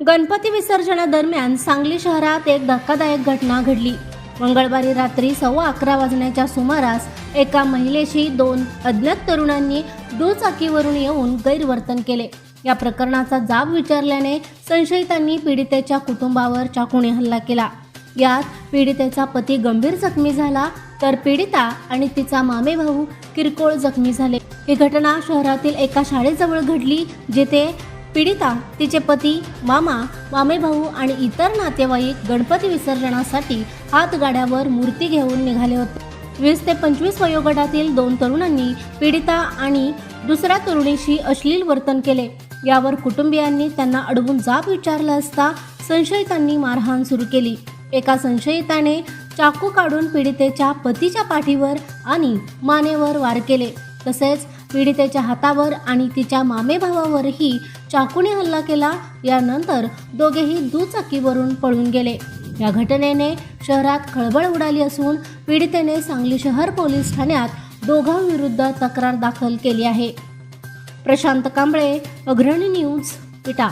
गणपती विसर्जनादरम्यान सांगली शहरात एक धक्कादायक घटना घडली. मंगळवारी रात्री सव्वा अकरा वाजण्याच्या सुमारास एका महिलेशी दोन अज्ञात तरुणांनी दुचाकीवरून येऊन गैरवर्तन केले. या प्रकरणाचा जाब विचारल्याने संशयितांनी पीडितेच्या कुटुंबावर चाकूने हल्ला केला. यात पीडितेचा पती गंभीर जखमी झाला तर पीडिता आणि तिचा मामे भाऊ किरकोळ जखमी झाले. ही घटना शहरातील एका शाळेजवळ घडली जिथे पीडिता तिचे पती मामा मामे भाऊ आणि इतर नातेवाईक गणपती विसर्जनासाठी हातगाड्यावर मूर्ती घेऊन निघाले होते. वीस ते पंचवीस वयोगटातील दोन तरुणांनी पीडिता आणि दुसऱ्या तरुणीशी अश्लील वर्तन केले. यावर कुटुंबियांनी त्यांना अडवून जाब विचारला असता संशयितांनी मारहाण सुरू केली. एका संशयिताने चाकू काढून पीडितेच्या पतीच्या पाठीवर आणि मानेवर वार केले. तसेच पीडितेच्या हातावर आणि तिच्या मामेभावावरही चाकूने हल्ला केला. यानंतर दोघेही दुचाकीवरून पळून गेले. या घटनेने शहरात खळबळ उडाली असून पीडितेने सांगली शहर पोलीस ठाण्यात दोघांविरुद्ध तक्रार दाखल केली आहे. प्रशांत कांबळे अग्रणी न्यूज पिटा